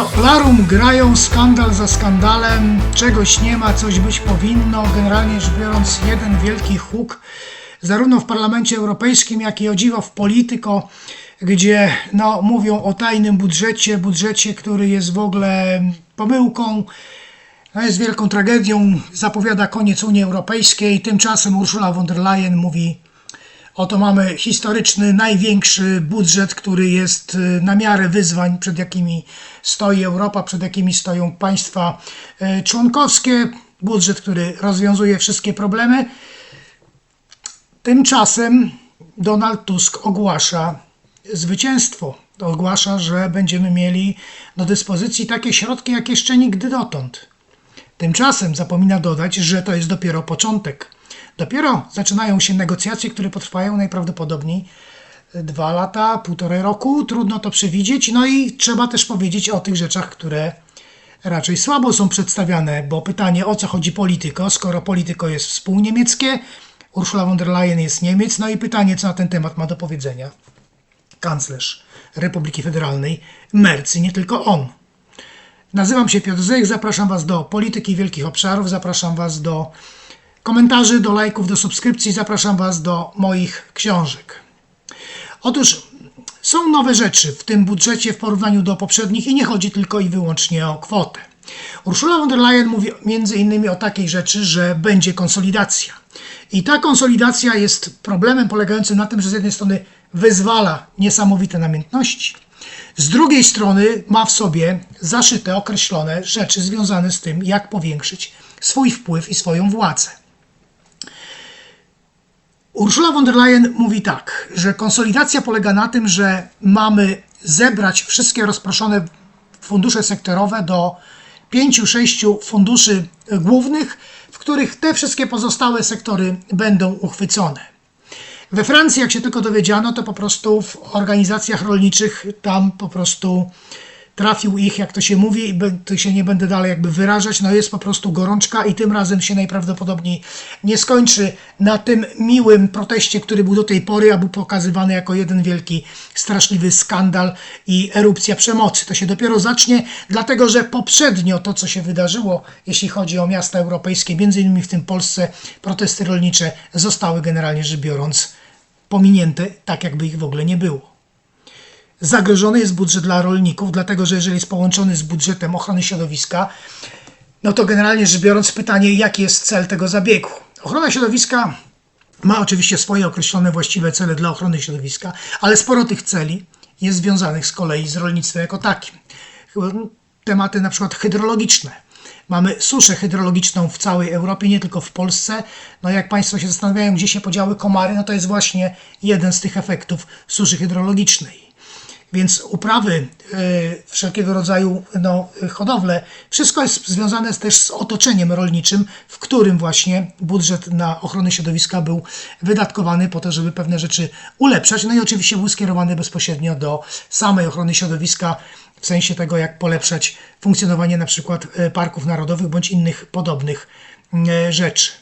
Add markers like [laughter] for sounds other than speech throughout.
No, Larum grają skandal za skandalem, czegoś nie ma, coś być powinno. Generalnie rzecz biorąc, jeden wielki huk, zarówno w Parlamencie Europejskim, jak i o dziwo w Polityko, gdzie no, mówią o tajnym budżecie, budżecie, który jest w ogóle pomyłką, no jest wielką tragedią, zapowiada koniec Unii Europejskiej. Tymczasem Ursula von der Leyen mówi: Oto mamy historyczny, największy budżet, który jest y, na miarę wyzwań, przed jakimi stoi Europa, przed jakimi stoją państwa y, członkowskie. Budżet, który rozwiązuje wszystkie problemy. Tymczasem Donald Tusk ogłasza zwycięstwo. Ogłasza, że będziemy mieli do dyspozycji takie środki, jak jeszcze nigdy dotąd. Tymczasem zapomina dodać, że to jest dopiero początek. Dopiero zaczynają się negocjacje, które potrwają najprawdopodobniej dwa lata, półtorej roku. Trudno to przewidzieć. No i trzeba też powiedzieć o tych rzeczach, które raczej słabo są przedstawiane, bo pytanie o co chodzi polityko, skoro polityko jest współniemieckie, Ursula von der Leyen jest Niemiec, no i pytanie, co na ten temat ma do powiedzenia kanclerz Republiki Federalnej Mercy, nie tylko on. Nazywam się Piotr Zech, zapraszam Was do Polityki Wielkich Obszarów, zapraszam Was do komentarzy, do lajków, do subskrypcji, zapraszam Was do moich książek. Otóż są nowe rzeczy w tym budżecie w porównaniu do poprzednich i nie chodzi tylko i wyłącznie o kwotę. Ursula von der Leyen mówi innymi o takiej rzeczy, że będzie konsolidacja. I ta konsolidacja jest problemem polegającym na tym, że z jednej strony wyzwala niesamowite namiętności, z drugiej strony ma w sobie zaszyte, określone rzeczy związane z tym, jak powiększyć swój wpływ i swoją władzę. Ursula von der Leyen mówi tak, że konsolidacja polega na tym, że mamy zebrać wszystkie rozproszone fundusze sektorowe do pięciu, sześciu funduszy głównych, w których te wszystkie pozostałe sektory będą uchwycone. We Francji, jak się tylko dowiedziano, to po prostu w organizacjach rolniczych tam po prostu trafił ich, jak to się mówi, i tu się nie będę dalej jakby wyrażać, no jest po prostu gorączka i tym razem się najprawdopodobniej nie skończy na tym miłym proteście, który był do tej pory, a był pokazywany jako jeden wielki, straszliwy skandal i erupcja przemocy. To się dopiero zacznie, dlatego że poprzednio to, co się wydarzyło, jeśli chodzi o miasta europejskie, między innymi w tym Polsce, protesty rolnicze zostały generalnie rzecz biorąc pominięte, tak jakby ich w ogóle nie było. Zagrożony jest budżet dla rolników, dlatego że jeżeli jest połączony z budżetem ochrony środowiska, no to generalnie rzecz biorąc pytanie, jaki jest cel tego zabiegu. Ochrona środowiska ma oczywiście swoje określone właściwe cele dla ochrony środowiska, ale sporo tych celi jest związanych z kolei z rolnictwem jako takim. Tematy na przykład hydrologiczne. Mamy suszę hydrologiczną w całej Europie, nie tylko w Polsce. No jak Państwo się zastanawiają, gdzie się podziały komary, no to jest właśnie jeden z tych efektów suszy hydrologicznej. Więc uprawy, e, wszelkiego rodzaju no, hodowle, wszystko jest związane też z otoczeniem rolniczym, w którym właśnie budżet na ochronę środowiska był wydatkowany po to, żeby pewne rzeczy ulepszać. No i oczywiście był skierowany bezpośrednio do samej ochrony środowiska, w sensie tego, jak polepszać funkcjonowanie na przykład e, parków narodowych bądź innych podobnych e, rzeczy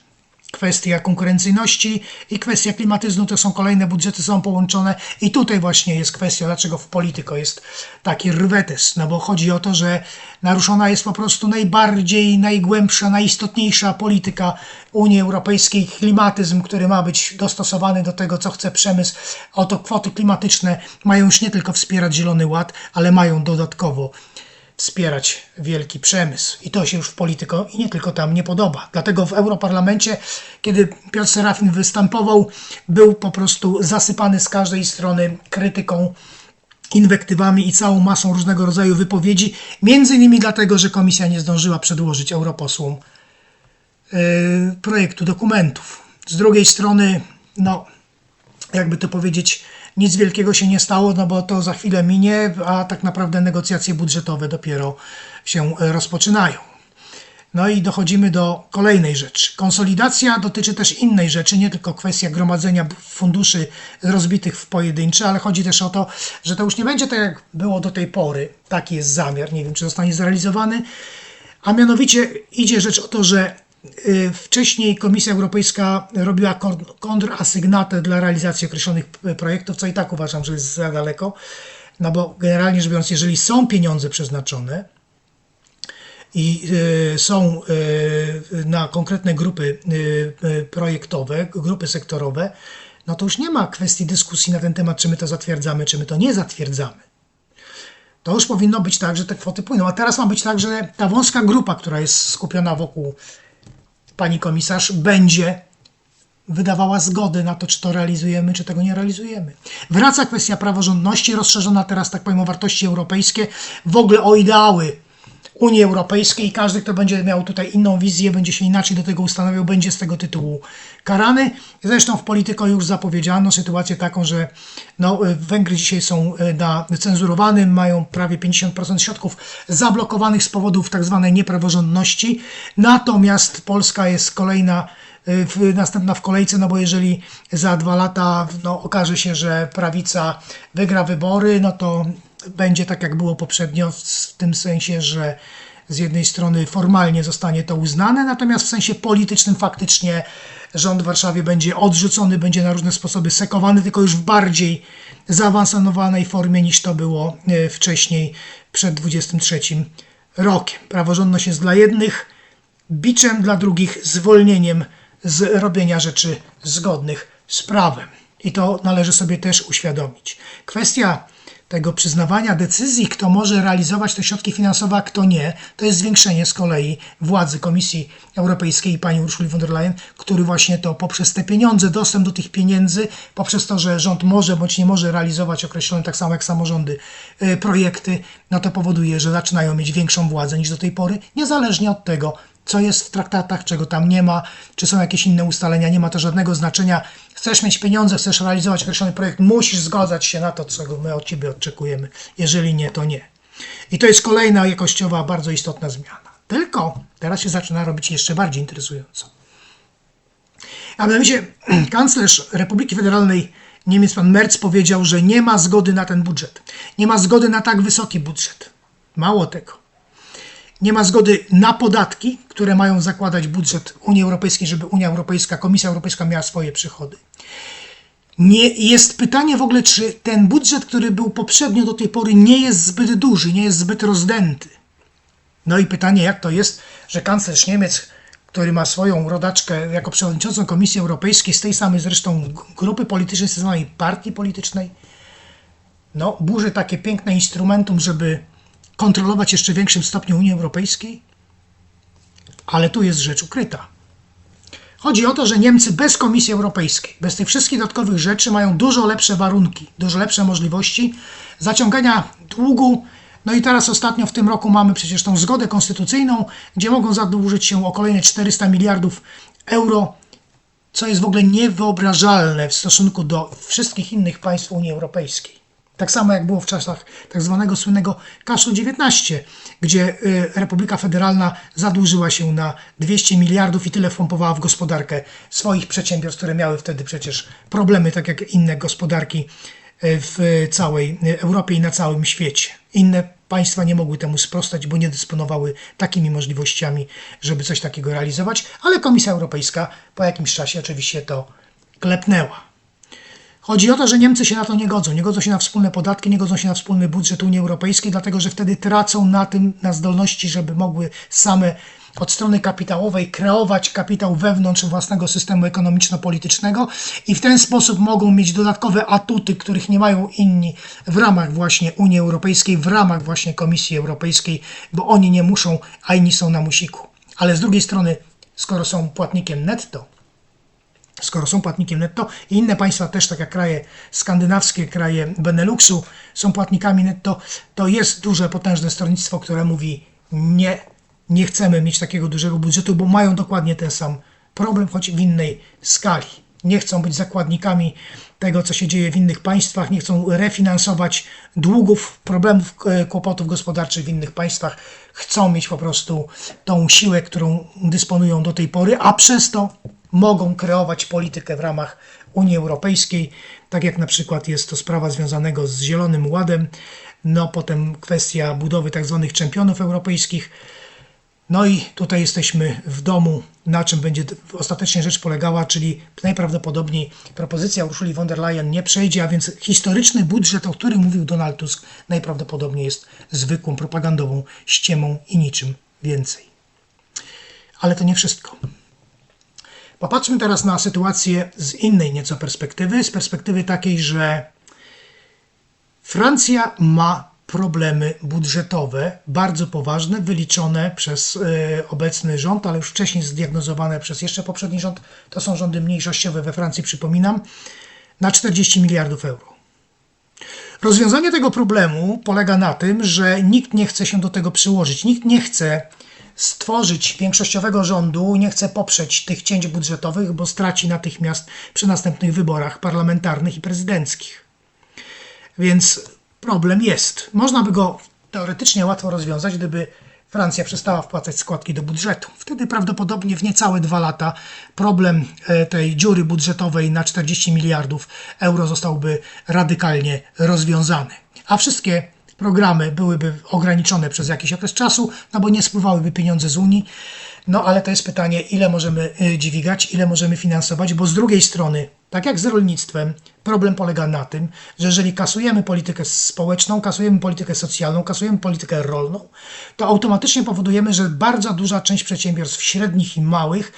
kwestia konkurencyjności i kwestia klimatyzmu to są kolejne budżety, są połączone. I tutaj właśnie jest kwestia, dlaczego w polityko jest taki rwetes, no bo chodzi o to, że naruszona jest po prostu najbardziej, najgłębsza, najistotniejsza polityka Unii Europejskiej, klimatyzm, który ma być dostosowany do tego, co chce przemysł. Oto kwoty klimatyczne mają już nie tylko wspierać Zielony Ład, ale mają dodatkowo wspierać wielki przemysł. I to się już w polityko i nie tylko tam nie podoba. Dlatego w Europarlamencie, kiedy Piotr Serafin występował, był po prostu zasypany z każdej strony krytyką, inwektywami i całą masą różnego rodzaju wypowiedzi. Między innymi dlatego, że komisja nie zdążyła przedłożyć europosłom yy, projektu dokumentów. Z drugiej strony, no, jakby to powiedzieć, nic wielkiego się nie stało, no bo to za chwilę minie, a tak naprawdę negocjacje budżetowe dopiero się e, rozpoczynają. No i dochodzimy do kolejnej rzeczy. Konsolidacja dotyczy też innej rzeczy, nie tylko kwestia gromadzenia funduszy rozbitych w pojedyncze, ale chodzi też o to, że to już nie będzie tak, jak było do tej pory. Taki jest zamiar, nie wiem, czy zostanie zrealizowany. A mianowicie idzie rzecz o to, że wcześniej Komisja Europejska robiła kon- kontrasygnatę dla realizacji określonych y, projektów, co i tak uważam, że jest za daleko. no bo generalnie rzecz biorąc, jeżeli są pieniądze przeznaczone, i y, są y, na konkretne grupy y, projektowe, grupy sektorowe, no to już nie ma kwestii dyskusji na ten temat, czy my to zatwierdzamy, czy my to nie zatwierdzamy. To już powinno być tak, że te kwoty płyną. A teraz ma być tak, że ta wąska grupa, która jest skupiona wokół pani komisarz, będzie wydawała zgody na to, czy to realizujemy, czy tego nie realizujemy. Wraca kwestia praworządności, rozszerzona teraz, tak powiem, o wartości europejskie, w ogóle o ideały Unii Europejskiej i każdy, kto będzie miał tutaj inną wizję, będzie się inaczej do tego ustanawiał, będzie z tego tytułu karany. Zresztą w Polityko już zapowiedziano sytuację taką, że no, Węgry dzisiaj są e, na cenzurowanym, mają prawie 50% środków zablokowanych z powodów tak zwanej niepraworządności. Natomiast Polska jest kolejna e, w, następna w kolejce, no bo jeżeli za dwa lata no, okaże się, że prawica wygra wybory, no to będzie tak, jak było poprzednio, w tym sensie, że z jednej strony formalnie zostanie to uznane, natomiast w sensie politycznym faktycznie rząd w Warszawie będzie odrzucony, będzie na różne sposoby sekowany, tylko już w bardziej zaawansowanej formie niż to było e, wcześniej, przed 23 rokiem. Praworządność jest dla jednych, biczem dla drugich, zwolnieniem z robienia rzeczy zgodnych z prawem. I to należy sobie też uświadomić. Kwestia tego przyznawania decyzji, kto może realizować te środki finansowe, a kto nie, to jest zwiększenie z kolei władzy Komisji Europejskiej i pani Ursuli von der Leyen, który właśnie to poprzez te pieniądze, dostęp do tych pieniędzy, poprzez to, że rząd może bądź nie może realizować określone, tak samo jak samorządy, e, projekty, no to powoduje, że zaczynają mieć większą władzę niż do tej pory, niezależnie od tego, co jest w traktatach, czego tam nie ma, czy są jakieś inne ustalenia, nie ma to żadnego znaczenia. Chcesz mieć pieniądze, chcesz realizować określony projekt, musisz zgadzać się na to, czego my od Ciebie oczekujemy. Jeżeli nie, to nie. I to jest kolejna jakościowa, bardzo istotna zmiana. Tylko teraz się zaczyna robić jeszcze bardziej interesująco. A mianowicie [clears throat] kanclerz Republiki Federalnej Niemiec, pan Merz, powiedział, że nie ma zgody na ten budżet. Nie ma zgody na tak wysoki budżet. Mało tego nie ma zgody na podatki, które mają zakładać budżet Unii Europejskiej, żeby Unia Europejska, Komisja Europejska miała swoje przychody. Nie jest pytanie w ogóle, czy ten budżet, który był poprzednio do tej pory, nie jest zbyt duży, nie jest zbyt rozdęty. No i pytanie, jak to jest, że kanclerz Niemiec, który ma swoją rodaczkę jako przewodniczącą Komisji Europejskiej, z tej samej zresztą grupy politycznej, z tej samej partii politycznej, no, burzy takie piękne instrumentum, żeby kontrolować jeszcze większym stopniu Unii Europejskiej? Ale tu jest rzecz ukryta. Chodzi o to, że Niemcy bez Komisji Europejskiej, bez tych wszystkich dodatkowych rzeczy mają dużo lepsze warunki, dużo lepsze możliwości zaciągania długu. No i teraz ostatnio w tym roku mamy przecież tą zgodę konstytucyjną, gdzie mogą zadłużyć się o kolejne 400 miliardów euro, co jest w ogóle niewyobrażalne w stosunku do wszystkich innych państw Unii Europejskiej. Tak samo jak było w czasach tak zwanego słynnego Kaszu 19, gdzie y, Republika Federalna zadłużyła się na 200 miliardów i tyle wpompowała w gospodarkę swoich przedsiębiorstw, które miały wtedy przecież problemy, tak jak inne gospodarki y, w całej Europie i na całym świecie. Inne państwa nie mogły temu sprostać, bo nie dysponowały takimi możliwościami, żeby coś takiego realizować, ale Komisja Europejska po jakimś czasie oczywiście to klepnęła. Chodzi o to, że Niemcy się na to nie godzą. Nie godzą się na wspólne podatki, nie godzą się na wspólny budżet Unii Europejskiej, dlatego że wtedy tracą na tym, na zdolności, żeby mogły same od strony kapitałowej kreować kapitał wewnątrz własnego systemu ekonomiczno-politycznego i w ten sposób mogą mieć dodatkowe atuty, których nie mają inni w ramach właśnie Unii Europejskiej, w ramach właśnie Komisji Europejskiej, bo oni nie muszą, a inni są na musiku. Ale z drugiej strony, skoro są płatnikiem netto, skoro są płatnikiem netto i inne państwa też, tak jak kraje skandynawskie, kraje Beneluxu są płatnikami netto, to jest duże, potężne stronnictwo, które mówi nie, nie chcemy mieć takiego dużego budżetu, bo mają dokładnie ten sam problem, choć w innej skali. Nie chcą być zakładnikami tego, co się dzieje w innych państwach, nie chcą refinansować długów, problemów, e, kłopotów gospodarczych w innych państwach. Chcą mieć po prostu tą siłę, którą dysponują do tej pory, a przez to mogą kreować politykę w ramach Unii Europejskiej, tak jak na przykład jest to sprawa związanego z Zielonym Ładem, no potem kwestia budowy tak zwanych czempionów europejskich. No i tutaj jesteśmy w domu, na czym będzie ostatecznie rzecz polegała, czyli najprawdopodobniej propozycja Urszuli von der Leyen nie przejdzie, a więc historyczny budżet, o którym mówił Donald Tusk, najprawdopodobniej jest zwykłą propagandową ściemą i niczym więcej. Ale to nie wszystko. Popatrzmy teraz na sytuację z innej nieco perspektywy, z perspektywy takiej, że Francja ma problemy budżetowe, bardzo poważne, wyliczone przez y, obecny rząd, ale już wcześniej zdiagnozowane przez jeszcze poprzedni rząd. To są rządy mniejszościowe we Francji, przypominam, na 40 miliardów euro. Rozwiązanie tego problemu polega na tym, że nikt nie chce się do tego przyłożyć, nikt nie chce stworzyć większościowego rządu, nie chce poprzeć tych cięć budżetowych, bo straci natychmiast przy następnych wyborach parlamentarnych i prezydenckich. Więc problem jest. Można by go teoretycznie łatwo rozwiązać, gdyby Francja przestała wpłacać składki do budżetu. Wtedy prawdopodobnie w niecałe dwa lata problem e, tej dziury budżetowej na 40 miliardów euro zostałby radykalnie rozwiązany. A wszystkie programy byłyby ograniczone przez jakiś okres czasu, no bo nie spływałyby pieniądze z Unii. No ale to jest pytanie, ile możemy y, dźwigać, ile możemy finansować, bo z drugiej strony, tak jak z rolnictwem, problem polega na tym, że jeżeli kasujemy politykę społeczną, kasujemy politykę socjalną, kasujemy politykę rolną, to automatycznie powodujemy, że bardzo duża część przedsiębiorstw średnich i małych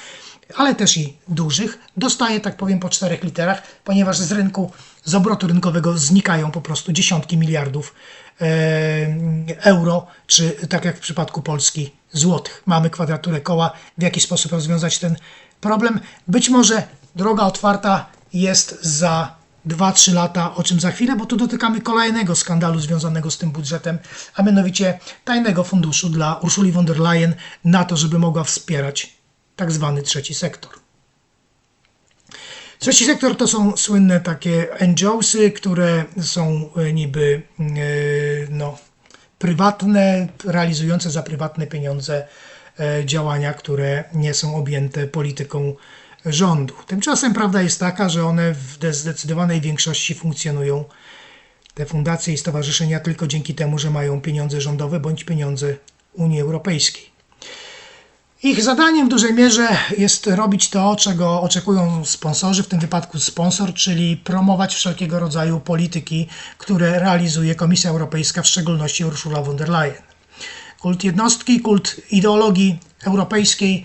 ale też i dużych, dostaje, tak powiem, po czterech literach, ponieważ z rynku, z obrotu rynkowego znikają po prostu dziesiątki miliardów e, euro, czy tak jak w przypadku Polski, złotych. Mamy kwadraturę koła, w jaki sposób rozwiązać ten problem. Być może droga otwarta jest za 2-3 lata, o czym za chwilę, bo tu dotykamy kolejnego skandalu związanego z tym budżetem, a mianowicie tajnego funduszu dla Ursuli von der Leyen na to, żeby mogła wspierać tak zwany trzeci sektor. Trzeci sektor to są słynne takie NGOsy, które są e, niby e, no, prywatne, realizujące za prywatne pieniądze e, działania, które nie są objęte polityką rządu. Tymczasem prawda jest taka, że one w zdecydowanej większości funkcjonują, te fundacje i stowarzyszenia, tylko dzięki temu, że mają pieniądze rządowe bądź pieniądze Unii Europejskiej. Ich zadaniem w dużej mierze jest robić to, czego oczekują sponsorzy, w tym wypadku sponsor, czyli promować wszelkiego rodzaju polityki, które realizuje Komisja Europejska, w szczególności Ursula von der Leyen. Kult jednostki, kult ideologii europejskiej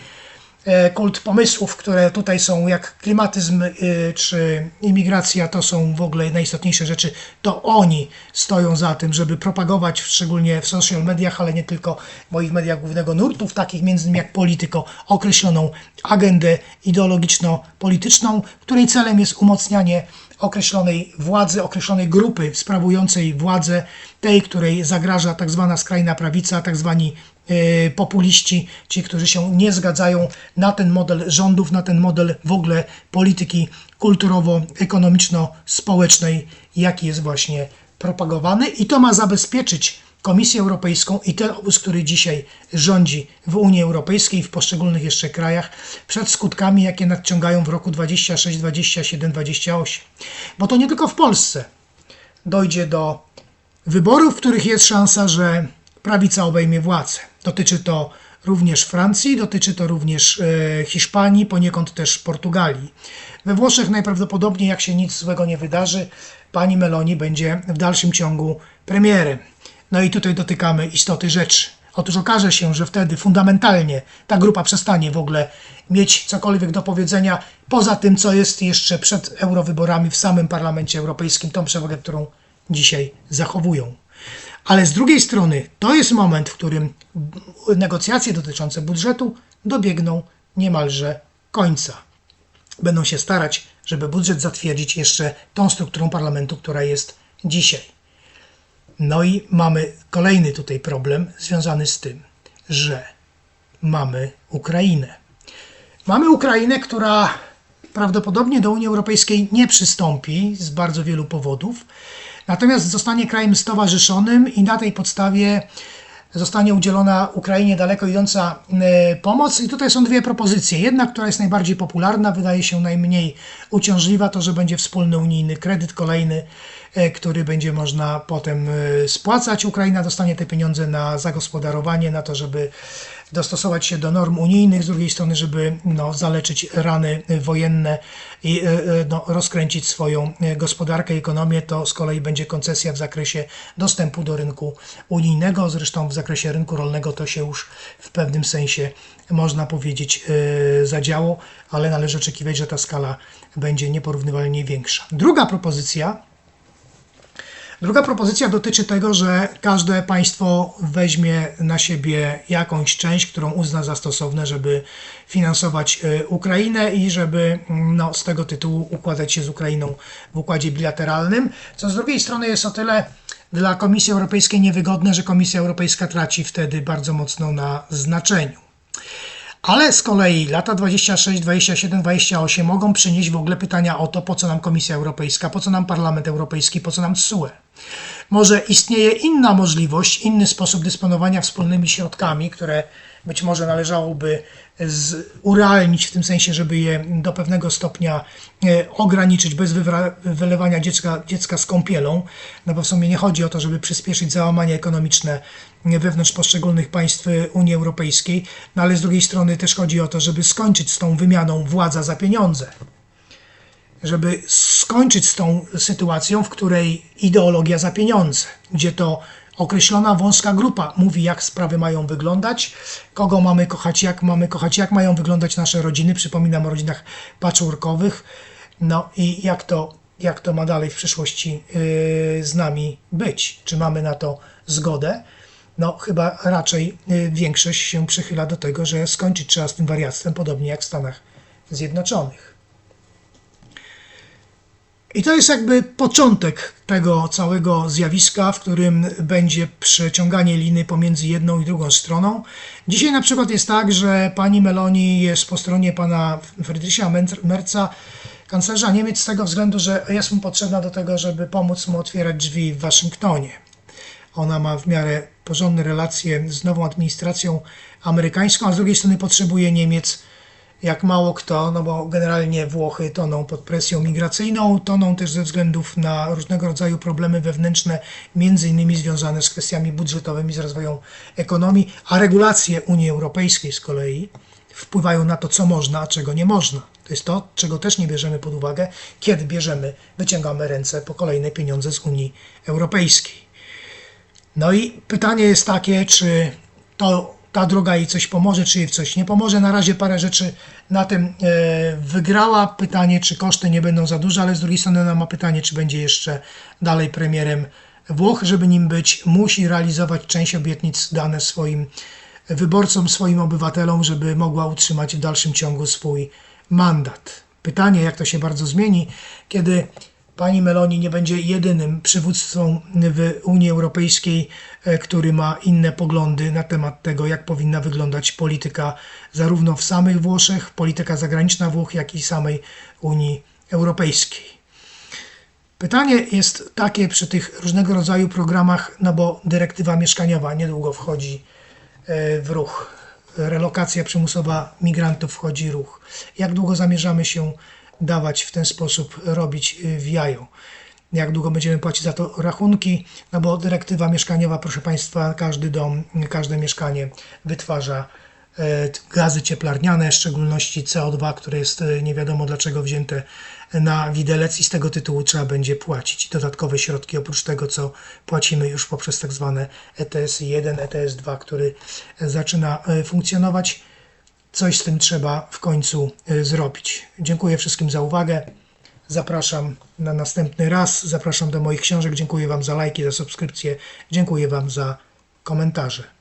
kult pomysłów, które tutaj są, jak klimatyzm e, czy imigracja, to są w ogóle najistotniejsze rzeczy. To oni stoją za tym, żeby propagować, szczególnie w social mediach, ale nie tylko w moich mediach głównego nurtu, takich między innymi jak Polityko, określoną agendę ideologiczno-polityczną, której celem jest umocnianie określonej władzy, określonej grupy sprawującej władzę, tej, której zagraża tak zwana skrajna prawica, tak zwani e, populiści, ci, którzy się nie zgadzają na ten model rządów, na ten model w ogóle polityki kulturowo-ekonomiczno-społecznej, jaki jest właśnie propagowany. I to ma zabezpieczyć Komisję Europejską i ten obóz, który dzisiaj rządzi w Unii Europejskiej, w poszczególnych jeszcze krajach, przed skutkami, jakie nadciągają w roku 26, 27, 28. Bo to nie tylko w Polsce dojdzie do wyborów, w których jest szansa, że prawica obejmie władzę. Dotyczy to również Francji, dotyczy to również e, Hiszpanii, poniekąd też Portugalii. We Włoszech najprawdopodobniej, jak się nic złego nie wydarzy, pani Meloni będzie w dalszym ciągu premierem. No i tutaj dotykamy istoty rzeczy. Otóż okaże się, że wtedy fundamentalnie ta grupa przestanie w ogóle mieć cokolwiek do powiedzenia, poza tym, co jest jeszcze przed eurowyborami w samym Parlamencie Europejskim, tą przewagę, którą dzisiaj zachowują. Ale z drugiej strony to jest moment, w którym negocjacje dotyczące budżetu dobiegną niemalże końca. Będą się starać, żeby budżet zatwierdzić jeszcze tą strukturą parlamentu, która jest dzisiaj. No i mamy kolejny tutaj problem związany z tym, że mamy Ukrainę. Mamy Ukrainę, która prawdopodobnie do Unii Europejskiej nie przystąpi z bardzo wielu powodów, natomiast zostanie krajem stowarzyszonym i na tej podstawie zostanie udzielona Ukrainie daleko idąca e, pomoc. I tutaj są dwie propozycje. Jedna, która jest najbardziej popularna, wydaje się najmniej uciążliwa, to że będzie wspólny unijny kredyt kolejny e, który będzie można potem e, spłacać. Ukraina dostanie te pieniądze na zagospodarowanie, na to, żeby dostosować się do norm unijnych, z drugiej strony, żeby no, zaleczyć rany wojenne i e, e, no, rozkręcić swoją e, gospodarkę ekonomię, to z kolei będzie koncesja w zakresie dostępu do rynku unijnego. Zresztą w zakresie rynku rolnego to się już w pewnym sensie można powiedzieć zadziało, ale należy oczekiwać, że ta skala będzie nieporównywalnie większa. Druga propozycja Druga propozycja dotyczy tego, że każde państwo weźmie na siebie jakąś część, którą uzna za stosowne, żeby finansować e, Ukrainę i żeby mm, no, z tego tytułu układać się z Ukrainą w układzie bilateralnym. Co z drugiej strony jest o tyle dla Komisji Europejskiej niewygodne, że Komisja Europejska traci wtedy bardzo mocno na znaczeniu. Ale z kolei lata 26, 27, 28 mogą przynieść w ogóle pytania o to, po co nam Komisja Europejska, po co nam Parlament Europejski, po co nam TSUE. Może istnieje inna możliwość, inny sposób dysponowania wspólnymi środkami, które być może należałoby z, urealnić w tym sensie, żeby je do pewnego stopnia e, ograniczyć bez wylewania dziecka, dziecka z kąpielą. No bo w sumie nie chodzi o to, żeby przyspieszyć załamanie ekonomiczne wewnątrz poszczególnych państw Unii Europejskiej, no ale z drugiej strony też chodzi o to, żeby skończyć z tą wymianą władza za pieniądze żeby skończyć z tą sytuacją, w której ideologia za pieniądze, gdzie to określona wąska grupa mówi, jak sprawy mają wyglądać, kogo mamy kochać, jak mamy kochać, jak mają wyglądać nasze rodziny. Przypominam o rodzinach patchworkowych. No i jak to, jak to ma dalej w przyszłości yy, z nami być? Czy mamy na to zgodę? No, chyba raczej yy, większość się przychyla do tego, że skończyć trzeba z tym wariactwem, podobnie jak w Stanach Zjednoczonych. I to jest jakby początek tego całego zjawiska, w którym będzie przeciąganie liny pomiędzy jedną i drugą stroną. Dzisiaj na przykład jest tak, że pani Meloni jest po stronie pana Friedricha Merca, kanclerza Niemiec, z tego względu, że jest mu potrzebna do tego, żeby pomóc mu otwierać drzwi w Waszyngtonie. Ona ma w miarę porządne relacje z nową administracją amerykańską, a z drugiej strony potrzebuje Niemiec jak mało kto, no bo generalnie Włochy toną pod presją migracyjną, toną też ze względów na różnego rodzaju problemy wewnętrzne, między innymi związane z kwestiami budżetowymi, z rozwojem ekonomii, a regulacje Unii Europejskiej z kolei wpływają na to, co można, a czego nie można. To jest to, czego też nie bierzemy pod uwagę, kiedy bierzemy, wyciągamy ręce po kolejne pieniądze z Unii Europejskiej. No i pytanie jest takie, czy to ta droga jej coś pomoże, czy jej coś nie pomoże. Na razie parę rzeczy na tym e, wygrała. Pytanie, czy koszty nie będą za duże, ale z drugiej strony ona ma pytanie, czy będzie jeszcze dalej premierem Włoch, żeby nim być, musi realizować część obietnic dane swoim wyborcom, swoim obywatelom, żeby mogła utrzymać w dalszym ciągu swój mandat. Pytanie, jak to się bardzo zmieni, kiedy pani Meloni nie będzie jedynym przywódcą w Unii Europejskiej, e, który ma inne poglądy na temat tego, jak powinna wyglądać polityka zarówno w samych Włoszech, polityka zagraniczna Włoch, jak i samej Unii Europejskiej. Pytanie jest takie przy tych różnego rodzaju programach, no bo dyrektywa mieszkaniowa niedługo wchodzi e, w ruch. Relokacja przymusowa migrantów wchodzi w ruch. Jak długo zamierzamy się dawać w ten sposób robić y, w jajo. Jak długo będziemy płacić za to rachunki? No bo dyrektywa mieszkaniowa, proszę Państwa, każdy dom, każde mieszkanie wytwarza e, gazy cieplarniane, w szczególności CO2, które jest e, nie wiadomo dlaczego wzięte na widelec i z tego tytułu trzeba będzie płacić dodatkowe środki oprócz tego, co płacimy już poprzez tak zwane ETS 1, ETS 2, który zaczyna funkcjonować coś z tym trzeba w końcu y, zrobić. Dziękuję wszystkim za uwagę. Zapraszam na następny raz. Zapraszam do moich książek. Dziękuję Wam za lajki, za subskrypcję. Dziękuję Wam za komentarze.